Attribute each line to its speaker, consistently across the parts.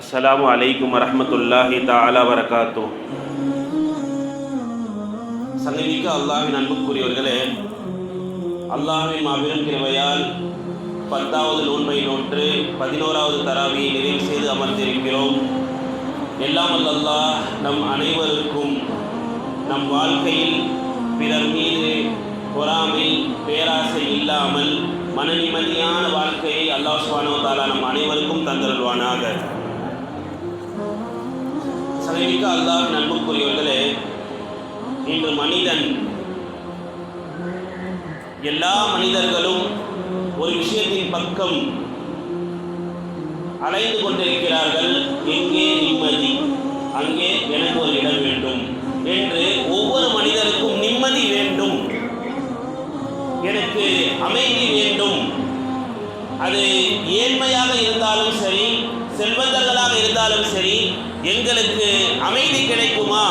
Speaker 1: அஸ்ஸலாமு அலைக்கும் வரஹ்மத்துல்லாஹி தஆலா வரகாத்து சங்கமிக்க அல்லாஹ்வின் அன்புக்குரியவர்களே அல்லாஹ்வின் மாபெரும் கிருபையால் பத்தாவது நோன்பை நோற்று பதினோராவது தராவியை நிறைவு செய்து அமர்ந்திருக்கிறோம். எல்லாம் அல்லல்லா நம் அனைவருக்கும் நம் வாழ்க்கையில் பிறர் மீது பொறாமை பேராசை இல்லாமல் மன நிம்மதியான வாழ்க்கையை அல்லாஹ் சுவானோ தாலா நம் அனைவருக்கும் தந்தருள்வானாக. சமீபிக்க அல்லாவின் அன்புக்குரியவர்களே இன்று மனிதன். எல்லா மனிதர்களும் ஒரு விஷயத்தின் பக்கம் அலைந்து கொண்டிருக்கிறார்கள். எங்கே நிம்மதி? அங்கே எனக்கு ஒரு இடம் வேண்டும் என்று ஒவ்வொரு மனிதருக்கும் நிம்மதி வேண்டும். எனக்கு அமைதி வேண்டும். அது ஏழ்மையாக இருந்தாலும் சரி செல்வந்தர்களாக இருந்தாலும் சரி எங்களுக்கு அமைதி கிடைக்குமா?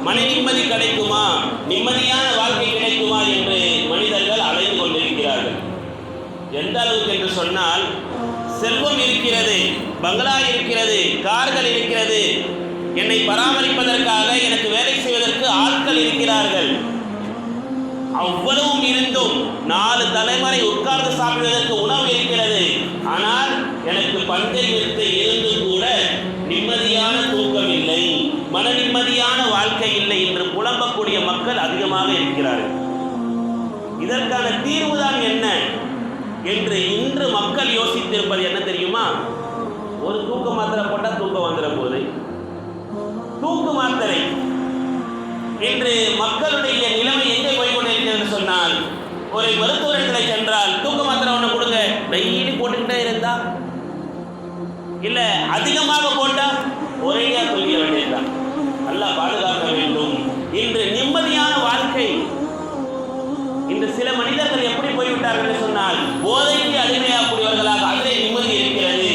Speaker 1: மன நிம்மதி கிடைக்குமா? நிம்மதியான வாழ்க்கை கிடைக்குமா என்று மனிதர்கள் அலைந்து கொண்டிருக்கிறார்கள். எந்த அளவுக்கு என்று சொன்னால் செல்வம் இருக்கிறது பங்களா இருக்கிறது கார்கள் இருக்கிறது. என்னை பராமரிப்பதற்காக எனக்கு வேலை செய்வதற்கு ஆட்கள் இருக்கிறார்கள். அவ்வளவும் இருந்தும் நாலு தலைமுறை உட்கார்ந்து சாப்பிடுவதற்கு உணவு இருக்கிறது. ஆனால் எனக்கு பஞ்சை நிறுத்த இருந்து கூட நிம்மதியான தூக்கம் இல்லை. மன நிம்மதியான வாழ்க்கை இல்லை என்று புலம்பக்கூடிய மக்கள் அதிகமாக இருக்கிறார்கள். இதற்கான தீர்வுதான் என்ன என்று இன்று மக்கள் யோசித்திருப்பது என்ன தெரியுமா? ஒரு தூக்க மாத்திரை போட்டால் தூக்கம் வந்துட போது. தூக்கு மாத்திரை. இன்று மக்களுடைய நிலைமை எங்கே போய்கொண்டிருக்கிறது சொன்னால் ஒரு மருத்துவர்களை சென்றால் தூக்க மாத்திரை ஒன்று கொடுங்க. டெய்லி போட்டுக்கிட்டே இருந்தா? இல்லை அதிகமாக போட்டால் ஒரேயா தூங்கிட வேண்டியதுதான். நல்லா பாதுகாக்க வேண்டும். இன்று நிம்மதியான வாழ்க்கை. இன்று சில மனிதர்கள் எப்படி போய்விட்டார்கள் சொன்னால் போதைக்கு அடிமையாகக்கூடியவர்களாக அதிலே நிம்மதி இருக்கிறது.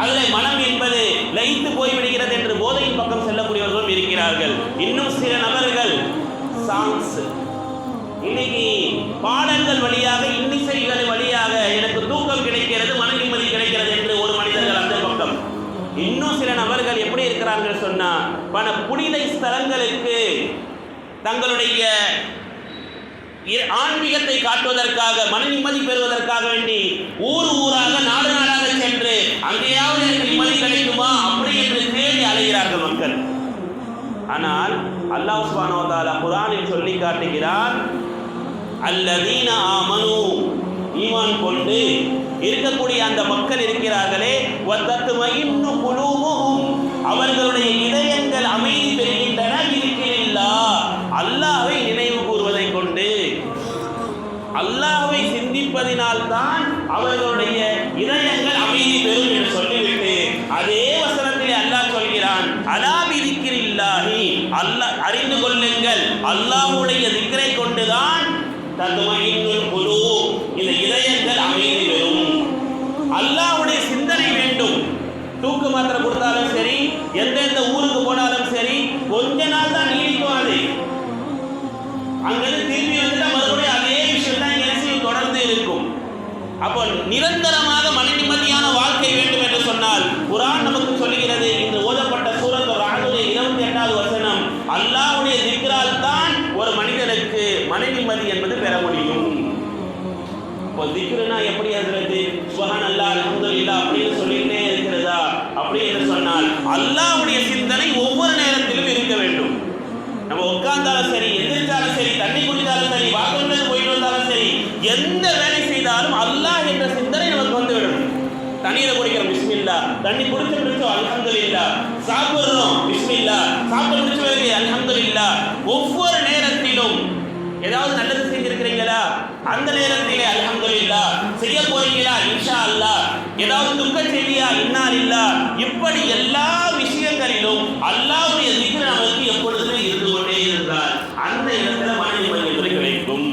Speaker 1: அதிலே மனம் என்பது லயித்து போய்விடுகிறது என்று போதையின் பக்கம் செல்லக்கூடியவர்களும் இருக்கிறார்கள். இன்னும் சில நபர்கள் சாங்ஸ் இன்னைக்கு பாடல்கள் வழியாக இன்னிசைகள் வழியாக எனக்கு தூக்கம் கிடைக்கிறது மன நிம்மதி கிடைக்கிறது என்று ஒரு மனிதர்கள் அந்த பக்கம் இன்னும் சில நபர்கள் எப்படி இருக்கிறார்கள் சொன்னால் பல புனித ஸ்தலங்களுக்கு தங்களுடைய இ- ஆன்மீகத்தை காட்டுவதற்காக மன நிம்மதி பெறுவதற்காக வேண்டி ஊர் ஊராக நாடு நாடாக சென்று அங்கேயாவது எனக்கு நிம்மதி கிடைக்குமா அப்படி என்று தேடி அலைகிறார்கள் மக்கள். ஆனால் அல்லாஹ் சுப்ஹானஹு குரானில் சொல்லி காட்டுகிறார் அல்லதீன ஆமனு ஈமான் கொண்டு இருக்கக்கூடிய அந்த மக்கள் இருக்கிறார்களே. வத்தத்துமையின்னு அவர்களுடைய இதயங்கள் அமைதி பெறுகின்றன இருக்கிறில்லா அல்லாவை நினைவு கூறுவதை கொண்டு அல்லாவை சிந்திப்பதினால் தான் அவர்களுடைய இதயங்கள் அமைதி பெறும் என்று சொல்லிவிட்டு அதே வசனத்திலே அல்லாஹ் சொல்கிறான் அலா இருக்கிறில்லாஹி அல்லாஹ் அறிந்து கொள்ளுங்கள் அல்லாஹ்வுடைய திக்கரை கொண்டுதான் இந்த இதயங்கள் அமைதி பெறும். அல்லாவுடைய சிந்தனை வேண்டும். தூக்கு மாத்திரை கொடுத்தாலும் சரி எந்தெந்த ஊருக்கு போனாலும் சரி கொஞ்ச நாள் தான் நீடிக்கும் அது. அங்கிருந்து திரும்பி வந்துட்டா மறுபடியும் அதே விஷயம் தான் என்ன தொடர்ந்து இருக்கும். அப்போ நிரந்தரமாக மன நிம்மதியான வாழ்க்கை வேண்டும் என்று சொன்னால் குரான் நமக்கு தண்ணீரை குடிக்கிறோம் பிஸ்மில்லா. தண்ணி குடிச்சு பிடிச்சோம் இல்லா சாப்பிடுறோம் பிஸ்மில்லா. சாப்பிட்டு முடிச்ச பிறகு இல்லா ஒவ்வொரு நேரத்திலும் ஏதாவது நல்லது செஞ்சிருக்கிறீங்களா? அந்த நேரத்திலே அல்ஹம்துலில்லா. செய்ய போறீங்களா? இன்ஷா அல்லா ஏதாவது துக்க செய்தியா? இன்னால் இல்லா இப்படி எல்லா விஷயங்களிலும் அல்லாவுடைய திக்ர் நமக்கு எப்பொழுதுமே இருந்து கொண்டே இருந்தால் அந்த இடத்துல மனித நிம்மதி கிடைக்கும்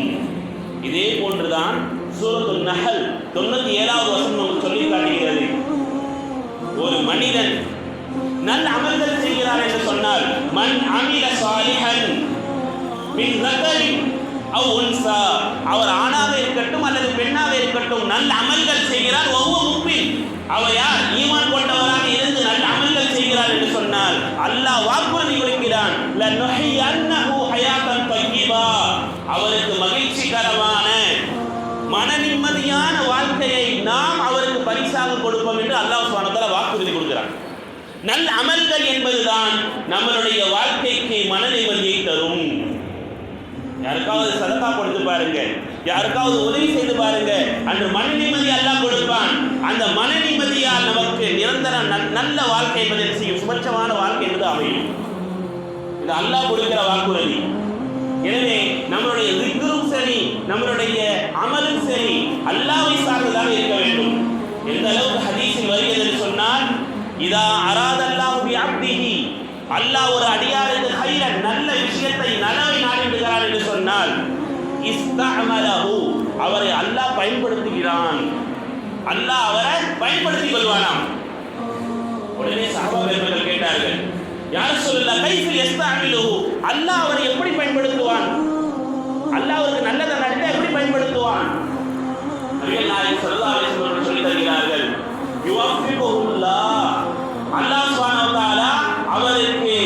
Speaker 1: இதே போன்றுதான் சூரத்து நகல் தொண்ணூத்தி ஏழாவது வசனம் சொல்லி காட்டுகிறது. ஒரு மனிதன் நல்ல அமல்கள் செய்கிறார் என்று சொன்னால் மண் அமில சாலிஹன் மின் ரத்தரின் அவ் அவர் ஆணாக இருக்கட்டும் அல்லது பெண்ணாக இருக்கட்டும் நல்ல அமல்கள் செய்கிறார். ஒவ்வொரு முப்பின் அவர் யார்? ஈமான் கொண்டவராக இருந்து நல்ல அமல்கள் செய்கிறார் என்று சொன்னால் அல்லாஹ் வாக்குறுதி கொடுக்கிறான் அவருக்கு மகிழ்ச்சிகரமான மன தூய்மையான வாழ்க்கையை நாம் அவருக்கு பரிசாக கொடுப்போம் என்று அல்லாஹ் சுபானத்தால வாக்குறுதி கொடுக்கிறான். நல் அமல்கள் என்பதுதான் நம்மளுடைய வாழ்க்கைக்கு மன நிம்மதியை தரும். யாருக்காவது சதக்கா கொடுத்து பாருங்க. யாருக்காவது உதவி செய்து பாருங்க. அந்த மன நிம்மதி எல்லாம் கொடுப்பான். அந்த மன நிம்மதியால் நமக்கு நிரந்தர நல்ல வாழ்க்கை என்பதை என்பது சுபட்சமான வாழ்க்கை என்பது அமையும். இது அல்லாஹ் கொடுக்கிற வாக்குறுதி. எனவே நம்மளுடைய திக்ரும் சரி நம்மளுடைய அமலும் சரி அல்லாவை சார்ந்ததாக இருக்க வேண்டும். எந்த அளவுக்கு ஹதீஸில் வருகிறது சொன்னால் இதா அராதல்லாஹு பி அப்திஹி அல்லாஹ் ஒரு அடியாருக்கு கையில நல்ல விஷயத்தை நலவை நாடுகிறார் என்று சொன்னால் இஸ்தமலஹு அவரை அல்லாஹ் பயன்படுத்துகிறான். அல்லாஹ் அவரை பயன்படுத்திக் கொள்வானாம். உடனே சகோதரர்கள் கேட்டார்கள் யார் சொல்லல கைஃபில் எஸ்தாமிலு அல்லாஹ் அவரை எப்படி பயன்படுத்துவான்? அல்லாஹ் அவருக்கு நல்லதை நடத்த எப்படி பயன்படுத்துவான்? நபிகள் சொல்லி தருகிறார்கள் அல்லாஹ் சுப்ஹானஹு தஆலா அவருக்கு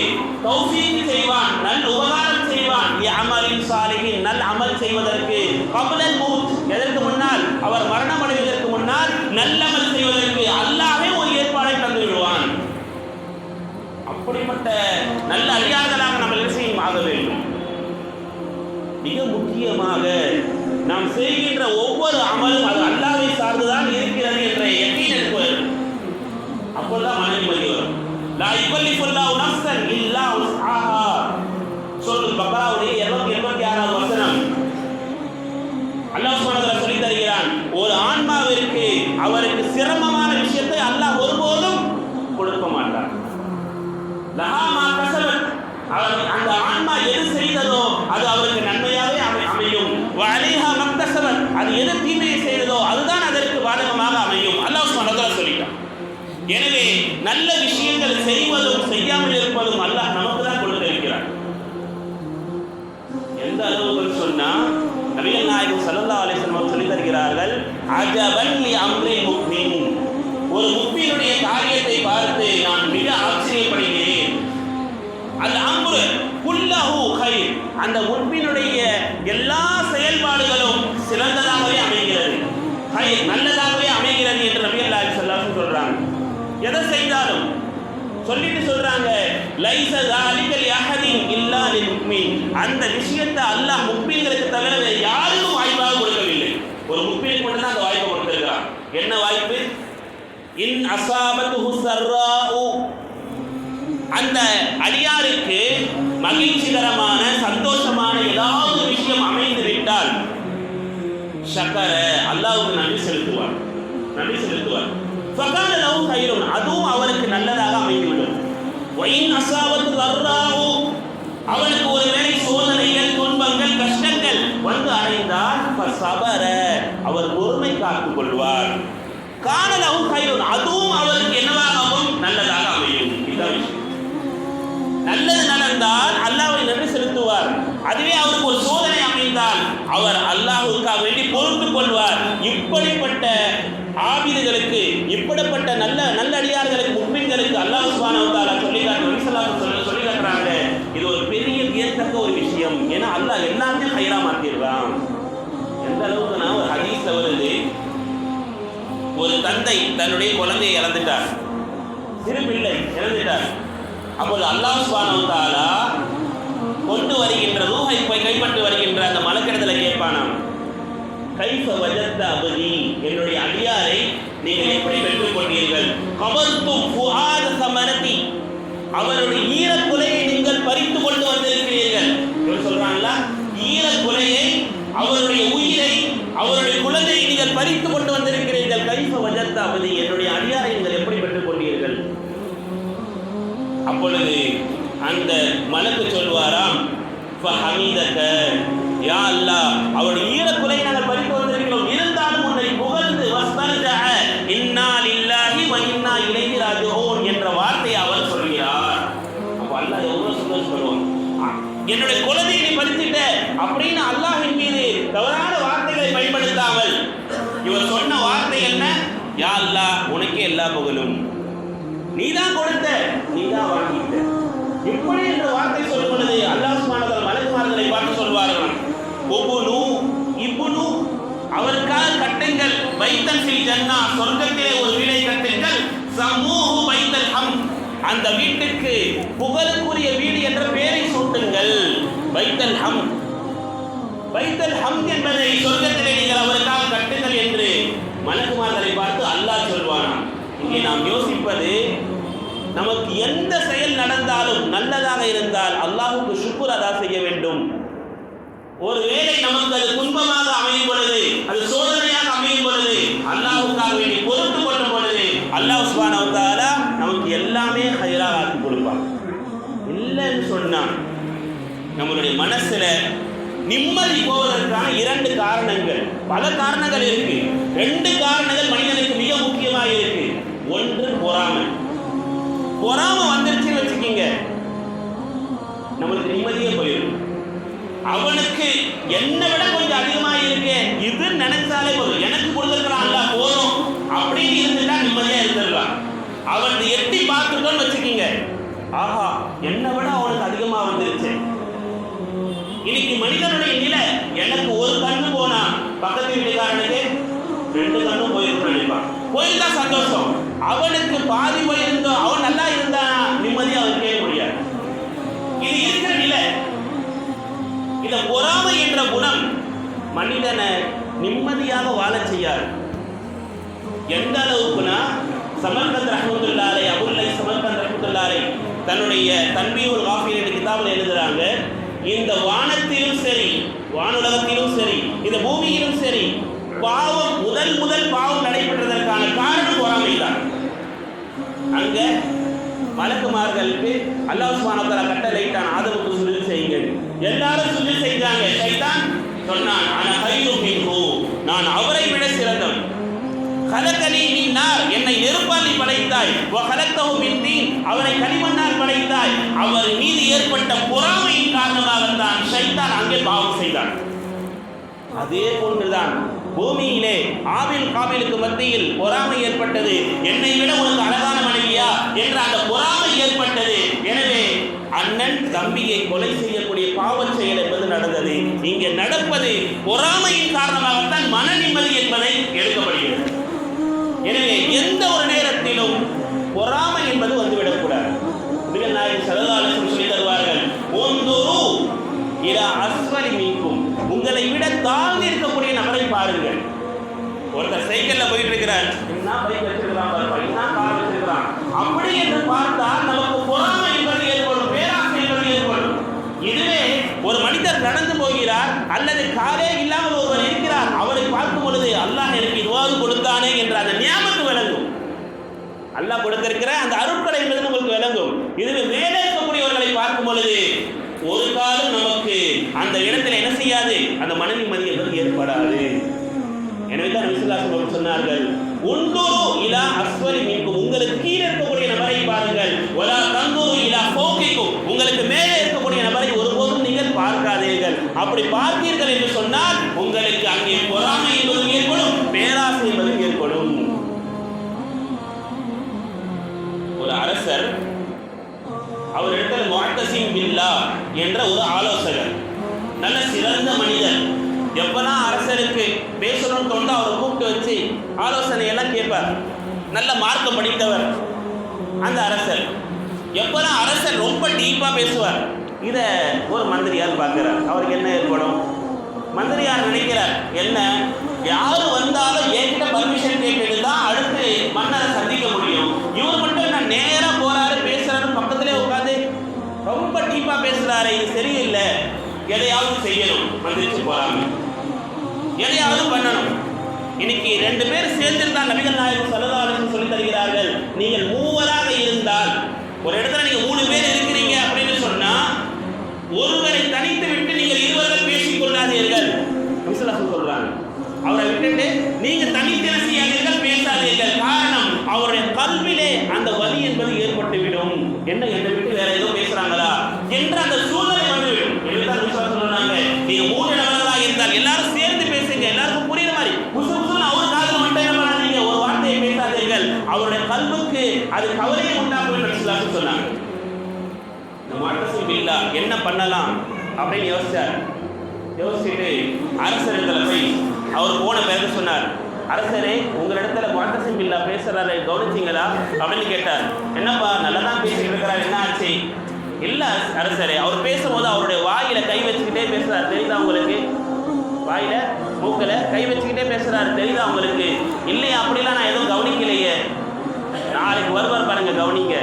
Speaker 1: தௌஃபீக் செய்வான் நல் உபகாரம் செய்வான். லி அமலின் சாலிஹின் நல் அமல் செய்வதற்கு. கப்லல் மௌத் எதற்கு முன்னால்? அவர் மரணம் அடைவதற்கு முன்னால் நல்லமல் செய்வதற்கு அல்லாஹ்வே ஒரு ஏற்பாடை தந்து விடுவான் அப்படிப்பட்ட நல்ல அடியார்களாக நம்ம என்ன ஆக வேண்டும். மிக முக்கியமாக நாம் செய்கின்ற ஒவ்வொரு அமலும் அது அல்லாவை சார்ந்துதான் இருக்கிறது என்ற அமையும் சொல்லிட்டான். எனவே நல்ல விஷயங்கள் செய்வதும் செய்யாமல் இருப்பதும் அல்லாஹ் நமக்கு தான் கொடுத்து இருக்கிறார் எந்த அளவுக்கு சொன்னா நபிகள் நாயகம் சல்லா அலைஹி சொல்லி தருகிறார்கள் அஜபன் அம்ரே முக்மின் ஒரு முக்மீனுடைய காரியத்தை பார்த்து நான் மிக ஆச்சரியப்படுகிறேன். அந்த அம்ரு குல்லஹு கைர். அந்த முக்மீனுடைய எல்லா செயல்பாடுகளும் சிறந்ததாகவே அமைகிறது. கைர் நல்ல அமைகிறது என்று நபிகள் நாயகம் ஸல்லல்லாஹு அலைஹி வஸல்லம் சொல்றாங்க எதை செய்தாலும்? சொல்லிட்டு சொல்றாங்க லைச ஜாலிகல் யஹதின் இல்லா லில் முக்மின். அந்த விஷயத்தை அல்லாஹ் முக்மீன்களுக்கு தவிர யாருக்கும் வாய்ப்பாக கொடுக்கவில்லை. ஒரு முக்மீனுக்கு மட்டும் தான் அந்த வாய்ப்பை கொடுத்திருக்கிறான். என்ன வாய்ப்பு? இன் அசாபத்து சர்ராஉ. அந்த அடியாருக்கு மகிழ்ச்சிகரமான சந்தோஷமான ஏதாவது விஷயம் அமைந்து விட்டால் ஷக்கர. அல்லாவுக்கு நன்றி செலுத்துவார். நன்றி செலுத்துவார். ஃபகான லஹு கைரும் அதுவும் அவருக்கு நல்லதாக அமைந்துவிடும். ஒயின் அசாவத்து வர்றாவு அவனுக்கு ஒருவேளை சோதனைகள் துன்பங்கள் கஷ்டங்கள் வந்து அடைந்தால் சபர அவர் பொறுமை காத்துக் கொள்வார். காணலவும் லஹு கைரும் அதுவும் அவருக்கு என்னவாகவும் நல்லதாக அமையும். இதுதான் விஷயம். நல்லது நடந்தால் அல்லாவை நன்றி செலுத்துவார். அதுவே அவருக்கு ஒரு சோதனை அமைந்தால் அவர் அல்லாஹுக்காக வேண்டி பொறுத்து கொள்வார். இப்படிப்பட்ட ஆபிதுகளுக்கு இப்படிப்பட்ட நல்ல நல்ல அடியார்களுக்கு முக்மின்களுக்கு அல்லாஹ் சுப்ஹானஹு வ சொல்லி காட்டுறாங்க சொல்லி காட்டுறாங்க இது ஒரு பெரிய வியத்தக்க ஒரு விஷயம். ஏன்னா அல்லாஹ் எல்லாத்தையும் ஹைரா மாத்திடுறான் எந்த நான் ஒரு ஹதீஸ் வருது ஒரு தந்தை தன்னுடைய குழந்தையை இழந்துட்டார். சிறு பிள்ளை இறந்துட்டார் அப்போது அல்லாஹ் சுப்ஹானஹு கொண்டு வருகின்ற ரூஹை கைப்பற்றி வருகின்ற அந்த மலக்கிடத்தில் கேட்பானாம். கைஃப வஜத்த அபதி. என்னுடைய அடியாரை நீங்கள் எப்படி பெற்றுக் கொண்டீர்கள்? கபர்த்தும் புகாத சமரதி அவருடைய ஈரக்குலையை நீங்கள் பறித்து கொண்டு வந்திருக்கிறீர்கள். இவர் சொல்றாங்களா ஈரக்குலையை அவருடைய உயிரை அவருடைய குழந்தையை நீங்கள் பறித்து கொண்டு வந்திருக்கிறீர்கள். கைஃப வஜத்த அபதி. என்னுடைய அடியாரை நீங்கள் எப்படி பெற்றுக் கொண்டீர்கள்? அப்பொழுது அந்த மலக்கு சொல்வாராம் ஃபஹமீதக யா அல்லாஹ் அவருடைய ஈரக்குலை எல்லா புகழும். நீதான் கொடுத்த நீதான் வாங்கிட்ட. இப்படி என்ற வார்த்தை சொல்லும் பொழுது அல்லாஹ் சுப்ஹானஹு மலக்குமார்களை பார்த்து சொல்வார்கள். ஒவ்வொரு இப்புனு அவருக்காக கட்டுங்கள் வைத்தல் ஃபில் ஜன்னா சொர்க்கத்திலே ஒரு வீடை கட்டுங்கள். சமூக வைத்தல் ஹம். அந்த வீட்டுக்கு புகழுக்குரிய வீடு என்ற பெயரை சூட்டுங்கள். வைத்தல் ஹம். வைத்தல் ஹம் என்பதை சொர்க்கத்திலே நீங்கள் அவருக்காக கட்டுங்கள் என்று மலக்குமார்களை பார்த்து அல்லாஹ் சொல்வானாம். இங்கே நாம் யோசிப்பது நமக்கு எந்த செயல் நடந்தாலும் நல்லதாக இருந்தால் அல்லாஹுக்கு சுக்குர் அதா செய்ய வேண்டும். ஒருவேளை நமக்கு அது துன்பமாக அமையும் பொழுது அது சோதனையாக அமையும் பொழுது அல்லாஹுக்காக வேண்டி பொறுத்து கொள்ளும் பொழுது அல்லாஹ் சுப்ஹானஹு நமக்கு எல்லாமே ஹைராக ஆக்கி கொடுப்பான். இல்லைன்னு சொன்னால் நம்மளுடைய மனசுல நிம்மதி போவதற்கான இரண்டு காரணங்கள். பல காரணங்கள் இருக்கு. ரெண்டு காரணங்கள் மனிதனுக்கு மிக முக்கியமாக இருக்கு. ஒன்று பொறாமை. பொறாமை வந்துருச்சுன்னு வச்சுக்கீங்க. நம்மளுக்கு நிம்மதியே போயிடும் அவனுக்கு என்னை விட கொஞ்சம் அதிகமாக இருக்கு இது நினைச்சாலே போதும். எனக்கு கொடுத்துருக்கிறான் அல்ல போதும். அப்படின்னு இருந்துட்டா நிம்மதியா இருந்துடலாம். அவன் எட்டி பார்த்துட்டோன்னு வச்சுக்கீங்க. ஆஹா என்னை விட அவனுக்கு அதிகமா வந்துருச்சு. இன்னைக்கு மனிதனுடைய நிலை எனக்கு ஒரு கண்ணு போனா பக்கத்து வீட்டுக்காரனுக்கு ரெண்டு கண்ணும் போயிருக்கான் போயிருந்தா சந்தோஷம். அவனுக்கு பாதிப்பு இருந்தோம் அவன் நல்லா இருந்தானா நிம்மதியா இருக்கவே முடியாது. இது இருக்கிற நிலை இந்த பொறாமை என்ற குணம் மனிதனை நிம்மதியாக வாழ செய்யாது. எந்த அளவுக்குனா சமர்கந்த் ரஹமத்துல்லாலை அபுல்லை சமர்கந்த் ரஹமத்துல்லாலை தன்னுடைய தன்பியூர் காஃபி என்ற கிதாபில் எழுதுறாங்க இந்த வானத்திலும் சரி வானுலகத்திலும் சரி இந்த பூமியிலும் சரி பாவம் முதல் முதல் பாவம் நடைபெற்றதற்கான காரணம் பொறாமை தான். அங்க மலக்குமார்களுக்கு அல்லாஹ் சுப்ஹானஹு வ தஆலா கட்டளையிட்டான் ஆதமுக்கு சுஜூத் செய்யுங்கள். எல்லாரும் சுஜூத் செய்தாங்க. சைத்தான் சொன்னான் அன கைரும் மின்ஹு. நான் அவரை விட சிறந்தவன். கலக்கனி நீ நார். என்னை நெருப்பால் நீ படைத்தாய். கலக்கவும் கலக்தஹு மின் அவரை களிமண்ணால் படைத்தாய். அவர் மீது ஏற்பட்ட பொறாமையின் காரணமாகத்தான் சைத்தான் அங்கே பாவம் செய்தான். அதே போன்றுதான் பூமியிலே ஆவில் காவிலுக்கு மத்தியில் பொறாமை ஏற்பட்டது. என்னை விட உனக்கு அழகான மனைவியா? என்ற அந்த பொறாமை ஏற்பட்டது. எனவே அண்ணன் தம்பியை கொலை செய்யக்கூடிய பாவச் செயல் என்பது நடந்தது. இங்கே நடப்பது பொறாமையின் காரணமாகத்தான் மன நிம்மதி என்பதை எடுக்கப்படுகிறது. எனவே எந்த ஒரு நேரத்திலும் பொறாமை என்பது வந்துவிடக்கூடாது நபிகள் நாயகம் ஸல்லல்லாஹு சொல்லி தருவார்கள் ஒந்துரு இலா அஸ்வரி மீக்கும் உங்களை விட தாழ் இருக்கக்கூடிய பாருங்கள் ஒருத்தர் சைக்கிள்ல போயிட்டு இருக்கிறார். என்ன பைக் வச்சிருக்கிறான் என்ன கார் வச்சிருக்கிறான். அப்படி என்று பார்த்தால் நமக்கு பொறாமை என்பது ஏற்படும் பேராசை என்பது ஏற்படும். இதுவே ஒரு மனிதர் நடந்து போகிறார் அல்லது காரே இல்லாமல் ஒருவர் இருக்கிறார் அவரை பார்க்கும் பொழுது அல்லாஹ் எனக்கு இதுவாவது கொடுத்தானே என்ற அந்த நியாமத்து விளங்கும். அல்லாஹ் கொடுத்திருக்கிற அந்த அருட்கொடை என்பது உங்களுக்கு விளங்கும். இதுவே மேலே இருக்கக்கூடியவர்களை பார்க்கும் பொழுது ஒரு காலம் நமக்கு அந்த இடத்துல என்ன செய்யாது? அந்த மன நிம்மதி என்பது ஏற்படாது. எனவே தான் நபிசுல்லாசன் சொன்னார்கள் உண்டூரு இலா அஸ்வரி மீன்கும் உங்களுக்கு கீழே இருக்கக்கூடிய நபரை பாருங்கள். ஒலா தந்தூரு இலா போக்கிக்கும் உங்களுக்கு மேலே இருக்கக்கூடிய நபரை ஒருபோதும் நீங்கள் பார்க்காதீர்கள். அப்படி பார்த்தீர்கள் என்று சொன்னால் உங்களுக்கு அங்கே பொறாமை என்பதும் ஏற்படும் பேராசை என்பதும் ஏற்படும். ஒரு அரசர் அவர் இடத்துல முஅத்தசிம் பில்லா என்ற ஒரு ஆலோசகர். நல்ல சிறந்த மனிதர். எப்பெல்லாம் அரசருக்கு பேசணும்னு தோணுதோ அவரை கூப்பிட்டு வச்சு ஆலோசனை எல்லாம் கேட்பார். நல்ல மார்க்கம் படித்தவர் அந்த அரசர். எப்பெல்லாம் அரசர் ரொம்ப டீப்பாக பேசுவார். இதை ஒரு மந்திரியார் பார்க்குறார். அவருக்கு என்ன ஏற்படும்? மந்திரியார் நினைக்கிறார் என்ன? யார் வந்தாலும் என்கிட்ட பர்மிஷன் டீப்பா இது சரியில்லை. எதையாவது செய்யணும் மந்திரிச்சு போறாங்க. எதையாவது பண்ணணும். இன்னைக்கு ரெண்டு பேர் சேர்ந்திருந்தால் நபிகள் நாயகம் சல்லல்லாஹு சொல்லி தருகிறார்கள் நீங்கள் மூவராக இருந்தால். ஒரு இடத்துல நீங்க மூணு பேர் இருக்கிறீங்க அப்படின்னு சொன்னா ஒருவரை தனித்து விட்டு நீங்கள் இருவர்கள் பேசிக் கொள்ளாதீர்கள். சொல்றாங்க. அவரை விட்டுட்டு நீங்க அது கவலையை உண்டாக்கும் என்று சொன்னாங்க. இந்த மாட்டசும் இல்லா என்ன பண்ணலாம் அப்படின்னு யோசிச்சார். யோசிச்சுட்டு அரசரிடத்துல போய் அவர் போன பிறகு சொன்னார் அரசரே உங்களிடத்துல வாட்டசிம் இல்லா பேசுறாரு கவனிச்சிங்களா? அப்படின்னு கேட்டார். என்னப்பா நல்லா தான் பேசிட்டு இருக்கிறார் என்ன ஆச்சு? இல்ல அரசரே அவர் பேசும்போது அவருடைய வாயில கை வச்சுக்கிட்டே பேசுறாரு தெரியுதா உங்களுக்கு? வாயில மூக்கல கை வச்சுக்கிட்டே பேசுறாரு தெரியுதா உங்களுக்கு? இல்லையா அப்படிலாம் நான் எதுவும் கவனிக்கலையே. நாளைக்கு வருவார் பாருங்க கவனிங்க.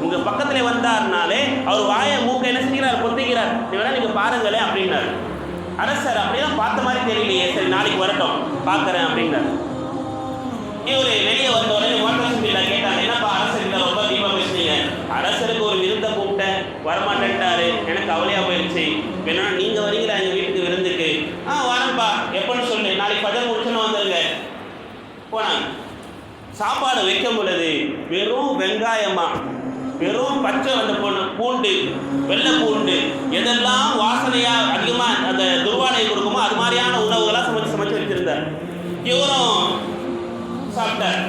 Speaker 1: உங்க பக்கத்துல வந்தாருனாலே அவர் வாயை மூக்க என்ன செஞ்சுக்கிறார் பொத்திக்கிறார் நீ வேணா நீங்க பாருங்களேன் அப்படின்னாரு. அரசர் அப்படியெல்லாம் பார்த்த மாதிரி தெரியலையே. சரி நாளைக்கு வரட்டும். பார்க்கறேன் அப்படின்னாரு. இவரு வெளியே வந்த உடனே வாட்டர் கேட்டாங்க என்னப்பா அரசர் ரொம்ப தீபம் பேசுனீங்க? அரசருக்கு ஒரு விருந்த கூப்பிட்டேன். வரமாட்டேன்ட்டாரு. எனக்கு கவலையா போயிடுச்சு வேணா நீங்க வரீங்களா எங்க வீட்டுக்கு விருந்துக்கு? ஆ வரேன்ப்பா எப்போன்னு சொல்லு. நாளைக்கு பதம் முடிச்சுன்னு வந்துருங்க. போனாங்க. சாப்பாடு வைக்கும் பொழுது வெறும் வெங்காயமா? வெறும் பச்சை வந்த பொண்ணு பூண்டு வெள்ளை பூண்டு எதெல்லாம் வாசனையா அதிகமா அந்த துர்வாடை கொடுக்குமோ அது மாதிரியான உணவுகளாக சமைச்சு சமைச்சு வச்சிருந்தார். இவரும் சாப்பிட்டார்.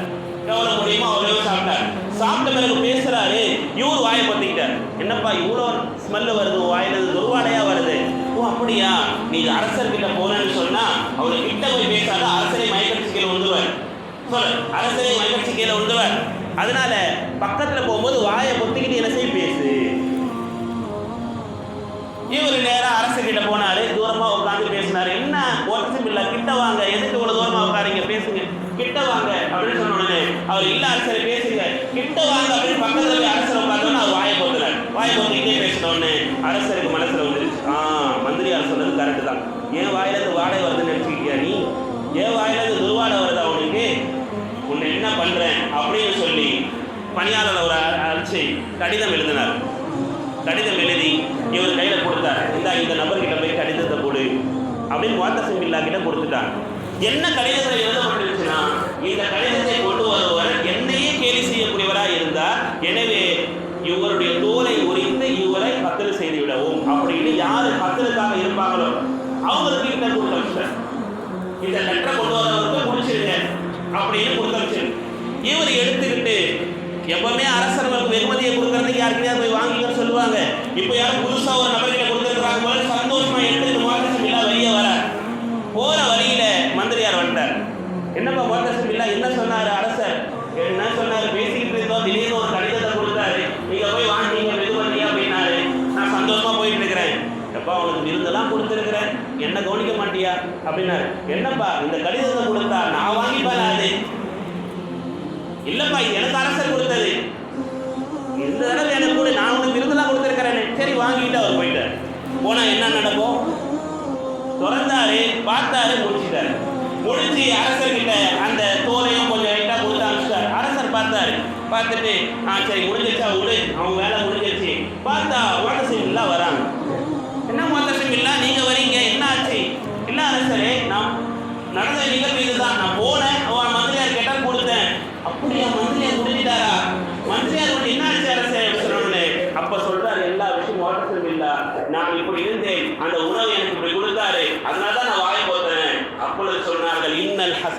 Speaker 1: எவ்வளோ முடியுமோ அவ்வளோ சாப்பிட்டார். சாப்பிட்ட பிறகு பேசுறாரு இவர் வாயை பத்திக்கிட்டார். என்னப்பா இவ்வளோ ஸ்மெல்லு வருது வாயிலிருந்து வாயில வருது? ஓ அப்படியா? நீ அரசர்கிட்ட போனேன்னு சொன்னா அவர் கிட்ட போய் பேசாத அரசரை மயக்கத்துக்கு கீழே வந்துருவார் சொல்லு அரசரை மகிழ்ச்சி கீழே வந்துருவார் அதனால பக்கத்துல போகும்போது வாயை பொத்திக்கிட்டு என்ன செய்ய பேசு. இவர் நேரா அரசுகிட்ட போனாரு தூரமா உட்காந்து பேசினாரு. என்ன ஒருத்தரும் இல்ல கிட்ட வாங்க எதுக்கு இவ்வளவு தூரமா உட்காருங்க பேசுங்க. கிட்ட வாங்க அப்படின்னு சொன்ன உடனே அவர் இல்ல அரசரை பேசுங்க. கிட்ட வாங்க அப்படின்னு பக்கத்துல போய் அரசர் உட்காந்தோன்னு அவர் வாயை போத்துறாரு வாயை போத்துக்கிட்டே பேசின உடனே அரசருக்கு மனசுல வந்துருச்சு. ஆ மந்திரியார் சொன்னது கரெக்ட் தான். ஏன் வாயிலிருந்து வாடகை வருதுன்னு நினைச்சுக்கிட்டியா நீ ஏன் வாயில இருந்து துர்வாடை வருதா உனக்கு உன்னை என்ன பண்றேன் அப்படின்னு சொல்லி பணியாளர் ஒரு அழைச்சி கடிதம் எழுதினார். கடிதம் எழுதி இவர் கையில கொடுத்தார் இந்த இந்த நபர்கிட்ட போய் கடிதத்தை கொடு அப்படின்னு வாட்ட சிம்பில்லா கிட்ட கொடுத்துட்டாங்க. என்ன கடிதத்தை எழுதப்பட்டிருச்சுன்னா இந்த கடிதத்தை கொண்டு வருவர் என்னையே கேலி செய்யக்கூடியவரா இருந்தார் எனவே இவருடைய தோலை உரிந்து இவரை கத்தல் செய்து விடவும் அப்படின்னு யாரு பத்தலுக்காக இருப்பாங்களோ அவங்களுக்கு இந்த கொடுத்த விஷயம் இந்த லெட்டரை கொண்டு வரவருக்கு முடிச்சிருங்க. அப்படின்னு கொடுத்த விஷயம் இவர் எடுத்துக்கிட்டு எப்பவுமே அரசர் வெகுமதியை கொடுக்கறதுக்கு யாருக்கையாவது போய் வாங்கிக்க சொல்லுவாங்க. இப்போ யாரும் புதுசா ஒரு நபர்கிட்ட கொடுத்துருக்காங்க போல சந்தோஷமா எடுத்துட்டு மோட்டர் இல்லா வெளியே வர போற வழியில மந்திரியார் வந்துட்டார். என்னப்பா மோட்டர் இல்லா என்ன சொன்னாரு அரசர்? என்ன சொன்னாரு? பேசிக்கிட்டு இருந்தோம். திடீர்னு ஒரு கடிதத்தை கொடுத்தாரு. நீங்க போய் வாங்கிங்க வெகுமதியா அப்படின்னாரு நான் சந்தோஷமா போயிட்டு இருக்கிறேன். எப்பா உனக்கு விருந்தெல்லாம் கொடுத்துருக்கிறேன். என்ன கவனிக்க மாட்டியா? அப்படின்னாரு. என்னப்பா இந்த கடிதத்தை கொடுத்தா நான் வாங்கிப்பேன்? இல்லப்பா இது எனக்கு அரசர் கொடுத்தது. இந்த தடவை எனக்கு கூட நான் உனக்கு விருதுலாம் கொடுத்துருக்கிறேனே. சரி வாங்கிட்டு அவர் போயிட்டார். போனா என்ன நடக்கும்? திறந்தாரு பார்த்தாரு முடிச்சிட்டாரு. முடிச்சு அரசர்கிட்ட அந்த தோலையும் கொஞ்சம் லைட்டா கொடுத்து அனுப்பிச்சிட்டாரு. அரசர் பார்த்தாரு. பார்த்துட்டு ஆ சரி முடிஞ்சிச்சா விடு. அவங்க வேலை முடிஞ்சிருச்சு. பார்த்தா ஓட்டசிம்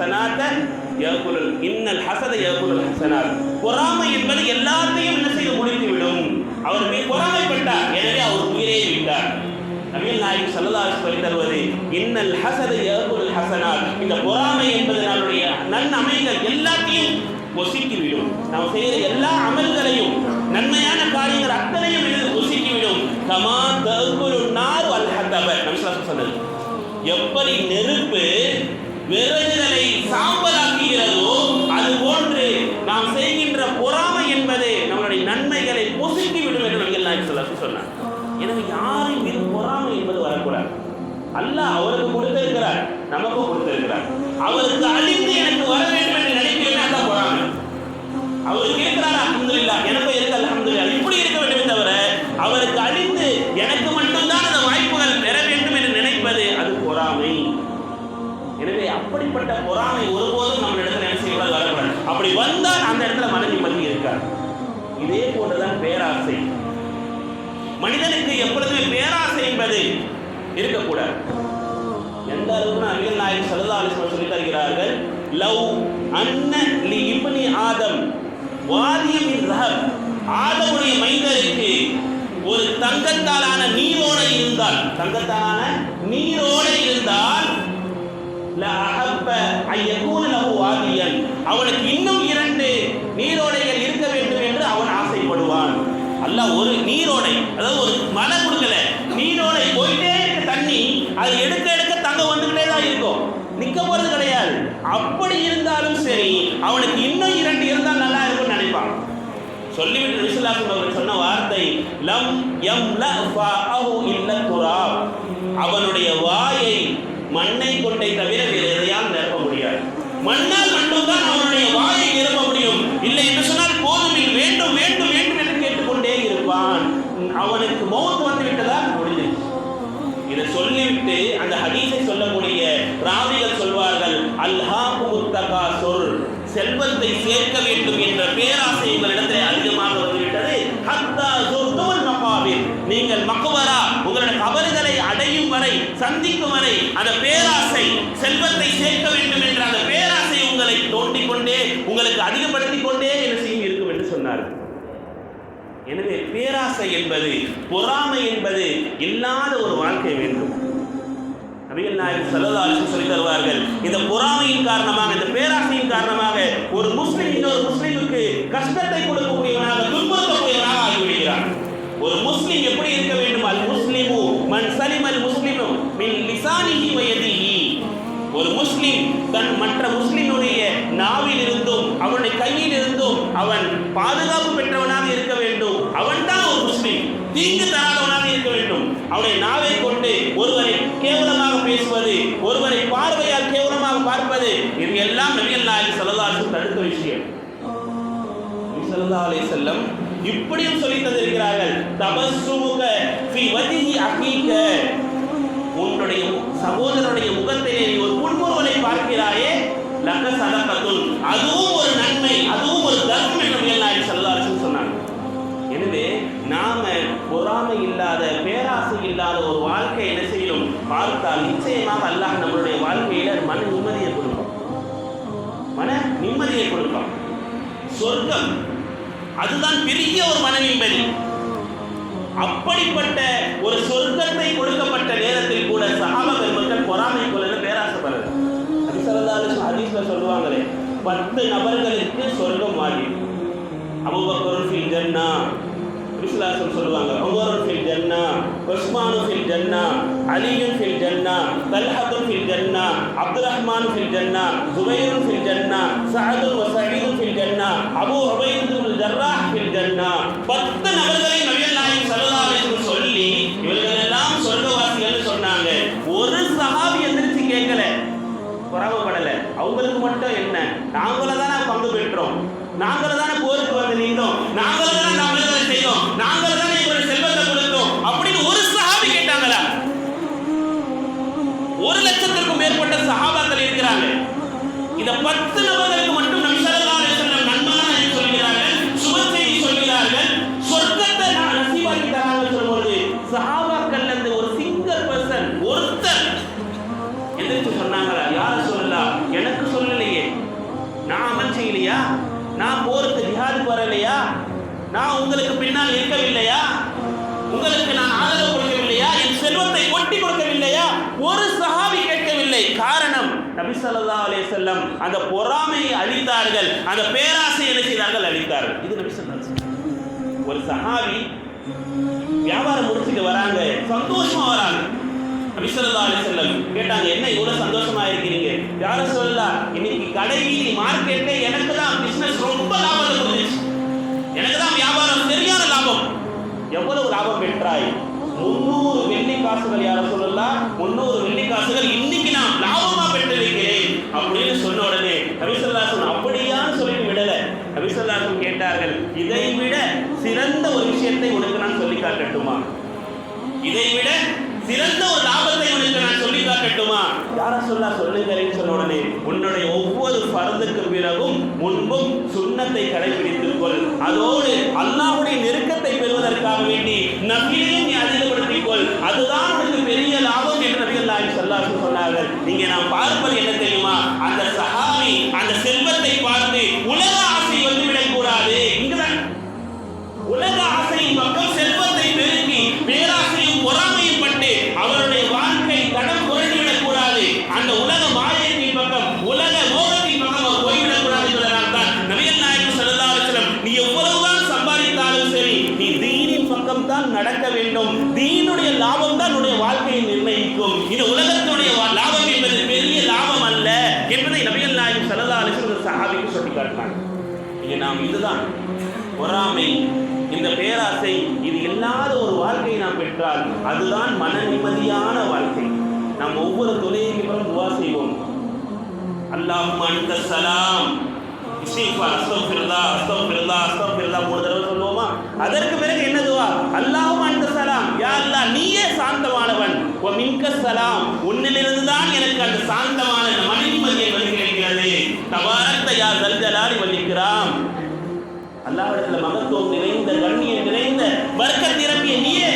Speaker 1: ஹசனாத்த யகுலுல். இன்னல் ஹசத யகுலுல் ஹசனாத். பொறாமை என்பது எல்லாத்தையும் என்ன செய்து முடித்து விடும் அவர் மீது பொறாமைப்பட்டார். எனவே அவர் உயிரே விட்டார். நவீன் நாயக் ஸல்லல்லாஹு சொல்லி தருவது இன்னல் ஹசத யகுலுல் ஹசனாத். இந்த பொறாமை என்பது நம்முடைய நன்னமைகள் எல்லாத்தையும் ஒசுக்கிவிடும். நாம் செய்கிற எல்லா அமல்களையும் நன்மையான காரியங்கள் அத்தனையும் இது ஒசுக்கிவிடும். கமா தகுலு நார் அல் ஹதப. நபி சொன்னது எப்படி நெருப்பு வெறுதலை சாம்பலாக்குகிறதோ அது போன்று நாம் செய்கின்ற பொறாமை என்பது நம்மளுடைய நன்மைகளை பொசுக்கி விடும் என்று நபிகள் நாயகம் ஸல்லல்லாஹு சொன்னார். எனவே யாரும் மீது பொறாமை என்பது வரக்கூடாது. அல்ல அவருக்கு கொடுத்திருக்கிறார் நமக்கும் கொடுத்திருக்கிறார். அவருக்கு அழிந்து எனக்கு வர வேண்டும் என்று நினைக்கிறேன் அதான் பொறாமை அவர் கேட்கிறார் அல்ஹம்துலில்லா எனக்கும் இருக்கு அல்ஹம்துலில்லா இப்படி இருக்க வேண்டுமே தவிர அவருக்கு அழி அப்படிப்பட்ட பொறாமை ஒருபோதும் நம்ம இடத்துல என்ன செய்யக்கூடாது வரக்கூடாது அப்படி வந்தால் அந்த இடத்துல மன நிம்மதி இருக்காது இதே போன்றுதான் பேராசை. மனிதனுக்கு எப்பொழுதுமே பேராசை என்பது இருக்கக்கூடாது. எந்த அளவுக்கு நபிகள் நாயகம் ஸல்லல்லாஹு அலைஹி சொல்லி தருகிறார்கள்? லவ் அண்ணன் லி இப்னி ஆதம். வாரியம் ரஹப். ஆதமுடைய மைந்தருக்கு ஒரு தங்கத்தாலான நீரோடை இருந்தால் தங்கத்தாலான நீரோடை இருந்தால் லஅஹப்ப அவனுக்கு இன்னும் இரண்டு நீரோடைகள் இருக்க வேண்டும் என்று அவன் ஆசைப்படுவான். அல்ல ஒரு நீரோடை அதாவது ஒரு மலை கொடுக்கல நீரோடை போயிட்டே இருக்க தண்ணி அது எடுக்க எடுக்க தங்க வந்துகிட்டே தான் இருக்கும். நிக்க போறது கிடையாது. அப்படி இருந்தாலும் சரி அவனுக்கு இன்னும் இரண்டு இருந்தால் நல்லா இருக்கும்னு நினைப்பான். சொல்லிவிட்டு ரிசுலாசன் அவர் சொன்ன வார்த்தை லம் எம் இல்ல துராப். அவனுடைய வாயை மண்ணை கொண்டை தவிர வேறு எதையால் நிரப்ப முடியாது. மண்ணால் மட்டும்தான் அவனுடைய வாயை நிரப்ப முடியும். இல்லை என்று சொன்னால் போதுமில் வேண்டும் வேண்டும் வேண்டும் என்று கேட்டுக்கொண்டே இருப்பான். அவனுக்கு மௌத் வந்து விட்டதால் முடிஞ்சிருச்சு இதை சொல்லிவிட்டு அந்த ஹதீஸை சொல்லக்கூடிய ராவிகள் சொல்வார்கள் அல்ஹா முத்தகா சொல் செல்வத்தை சேர்க்க வேண்டும் என்ற பேராசை உங்களிடத்தில் சந்திக்கும் வரை அந்த பேராசை செல்வத்தை சேர்க்க வேண்டும் என்ற அந்த பேராசை உங்களை தோண்டிக் கொண்டே உங்களுக்கு அதிகப்படுத்திக் கொண்டே என்ன செய்யும் இருக்கும் என்று சொன்னார்கள் எனவே பேராசை என்பது பொறாமை என்பது இல்லாத ஒரு வாழ்க்கை வேண்டும். நபிகள் நாயகம் ஸல்லல்லாஹு சொல்லி தருவார்கள் இந்த பொறாமையின் காரணமாக இந்த பேராசையின் காரணமாக ஒரு முஸ்லிம் இன்னொரு முஸ்லிமுக்கு கஷ்டத்தை கொடுக்கக்கூடியவனாக துன்புறுத்தக்கூடியவனாக ஆகிவிடுகிறான். ஒரு முஸ்லிம் எப்படி இருக்க வேண்டும்? அல் முஸ்லிமு மண் சலிம் அல் முஸ்லிமு. ஒரு முஸ்லிம் தன் மற்ற முஸ்லிமுடைய நாவில் இருந்தும் அவனுடைய கையில் இருந்தும் அவன் பாதுகாப்பு பெற்றவனாக இருக்க வேண்டும். அவன்தான் ஒரு முஸ்லிம். தீங்கு தராதவனாக இருக்க வேண்டும். அவனை நாவை கொண்டு ஒருவரை கேவலமாக பேசுவது ஒருவரை பார்வையால் கேவலமாக பார்ப்பது இது எல்லாம் நபிகள் நாயகம் ஸல்லல்லாஹு தடுத்த விஷயம். நபி செல்லம் இப்படியும் சொல்லி தந்திருக்கிறார்கள். தபசுமுக ஃபி வஜ்ஹி அகீக உன்னுடைய சகோதரனுடைய முகத்திலே நீ ஒரு புன்முறுவலை பார்க்கிறாயே லக்க சதகத்துல். அதுவும் ஒரு நன்மை அதுவும் ஒரு தர்மம் என்று நபிகள் நாயகம் சொன்னாங்க. எனவே நாம பொறாமை இல்லாத பேராசை இல்லாத ஒரு வாழ்க்கை என்ன செய்யும்? பார்த்தால் நிச்சயமாக அல்லாஹ் நம்மளுடைய வாழ்க்கையில மன நிம்மதியை கொடுப்பான் மன நிம்மதியை கொடுப்பான் சொர்க்கம் அதுதான் பெரிய ஒரு மன நிம்மதி. அப்படிப்பட்ட ஒரு சொர்க்கத்தை கொடுக்கப்பட்ட நேரத்தில் கூட சஹாபா பெருமக்கள் பொறாமை கொள்ள பேராசப்படுறது ஹதீஸ்ல சொல்லுவாங்களே பத்து நபர்களுக்கு சொர்க்கம் வாங்கி அபூபக்கர் ஃபில் ஜன்னா. விஸ்லாசம் சொல்லுவாங்க உமர் ஃபில் ஜன்னா உஸ்மானு ஃபில் ஜன்னா அலியும் ஃபில் ஜன்னா தல்ஹத்து ஃபில் ஜன்னா அப்துல் ரஹ்மான் ஃபில் ஜன்னா ஜுபைர் ஃபில் ஜன்னா சஅது வ ஃபில் ஜன்னா அபூ உபைத் பின் ஜர்ராஹ் ஃபில் ஜன்னா. பத்து நபர்களை பொறாமப்படல. அவங்களுக்கு மட்டும் என்ன? நாங்களும் தானே பங்கு பெற்றோம். நாங்களும் தானே போருக்கு வந்து நின்றோம். நாங்களும் தானே நம்மளை செய்தோம். நாங்களும் தானே இவருடைய செல்வத்தை கொடுத்தோம். அப்படின்னு ஒரு சஹாபி கேட்டாங்களா? ஒரு லட்சத்திற்கும் மேற்பட்ட சஹாபாக்கள் இருக்கிறாங்க. இதை பத்து நபர்களுக்கு மட்டும் நபிசல்லா அலே செல்லம் அந்த பொறாமையை அழித்தார்கள். அந்த பேராசை என்ன செய்தார்கள்? அழித்தார்கள். இது நபிசல்லா ஒரு சஹாபி வியாபாரம் முடிச்சுட்டு வராங்க. சந்தோஷமா வராங்க. நபிசல்லா அலிசல்லம் கேட்டாங்க என்ன இவ்வளவு சந்தோஷமா இருக்கிறீங்க? யாரும் சொல்லலாம் இன்னைக்கு கடை வீதி மார்க்கெட்டே எனக்கு தான் பிசினஸ் ரொம்ப லாபம் இருந்துச்சு எனக்கு தான் வியாபாரம் சரியான லாபம். எவ்வளவு லாபம் பெற்றாய்? முன்னூறு வெள்ளி காசுகள் யாரும் சொல்லலாம் முன்னூறு வெள்ளி காசுகள் இன்னைக்கு நான் லாபமா பெற்றிருக்கிறேன் அப்படின்னு சொன்ன உடனே நபிசல்லாசன் அப்படியான்னு சொல்லிட்டு விடல. நபிசல்லாசன் கேட்டார்கள் இதை விட சிறந்த ஒரு விஷயத்தை உனக்கு நான் சொல்லி காட்டட்டுமா? இதை விட சிறந்த ஒரு லாபத்தை உனக்கு நான் சொல்லி காட்டட்டுமா? யார சொல்லா சொல்லுங்களேன்னு சொன்ன உடனே உன்னுடைய ஒவ்வொரு பரதுக்கு பிறகும் முன்பும் சுண்ணத்தை கடைபிடித்துக் கொள். அதோடு அல்லாவுடைய நெருக்கத்தை பெறுவதற்காக வேண்டி நபியையும் நீ அதிகப்படுத்திக் கொள். அதுதான் உனக்கு பெரிய லாபம் என்று நபிகள் சொன்னார்கள். இங்கே நாம் பார்ப்பது என்ன தெரியுமா? அந்த சஹாபி அந்த செல்வத்தை பொறாமை இந்த பேராசை இது இல்லாத ஒரு வாழ்க்கையை நாம் பெற்றால் அதுதான் மன நிம்மதியான வாழ்க்கை. நாம் ஒவ்வொரு தொழிலுக்கு பிறகு துவா செய்வோம். அல்லாஹ் அந்த சலாம். அஸ்தம் பிறந்தா அஸ்தம் பிறந்தா அஸ்தம் பிறந்தா மூணு தடவை சொல்லுவோமா? அதற்கு பிறகு என்ன துவா? அல்லாஹ் அந்த சலாம். யா அல்லா நீயே சாந்தமானவன். ஓ மின்க சலாம். உன்னிலிருந்து தான் எனக்கு அந்த சாந்தமான மன நிம்மதியை வந்து கிடைக்கிறது. தபாரத்தை யார் தல்ஜலாடி வலிக்கிறாம் அல்லாவிடத்துல மகத்துவம் நிறைந்த கண்ணியம் நிறைந்த வர்க்க நிரம்பிய நீயே.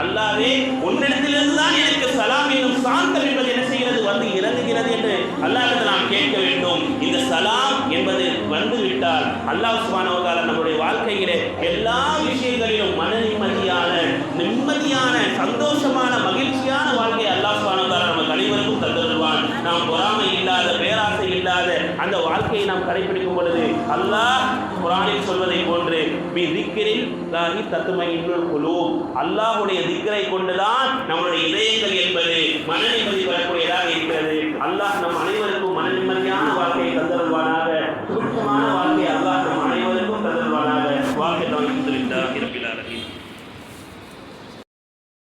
Speaker 1: அல்லாவே உன்னிடத்திலிருந்து தான் எனக்கு சலாம் என்னும் சாந்தம் என்பது என்ன செய்கிறது? வந்து இறங்குகிறது என்று அல்லாவிடத்தில் நாம் கேட்க வேண்டும். இந்த சலாம் என்பது வந்து விட்டால் அல்லாஹ் சுப்ஹானஹு நம்முடைய வாழ்க்கையிலே எல்லா விஷயங்களிலும் மன நிம்மதியான நிம்மதியான சந்தோஷமான மகிழ்ச்சியான வாழ்க்கை அல்லாஹ் சுப்ஹானஹு நம்ம நமக்கு அனைவருக்கும் தந்துடுவான் நாம் பொறாமை இல்லாத பேராசை இல்லாத அந்த வாழ்க்கையை நாம் கடைபிடிக்கும் பொழுது அல்லாஹ் குரானில் சொல்வதை போன்று பி திக்கிரில் லாஹி தத்துமை இன்னொரு குழு அல்லாஹுடைய திக்கரை கொண்டுதான் நம்முடைய இதயங்கள் என்பது மன நிம்மதி பெறக்கூடியதாக இருக்கிறது. அல்லாஹ் நம் அனைவருக்கும் மன நிம்மதியான வாழ்க்கையை தந்தருவானார்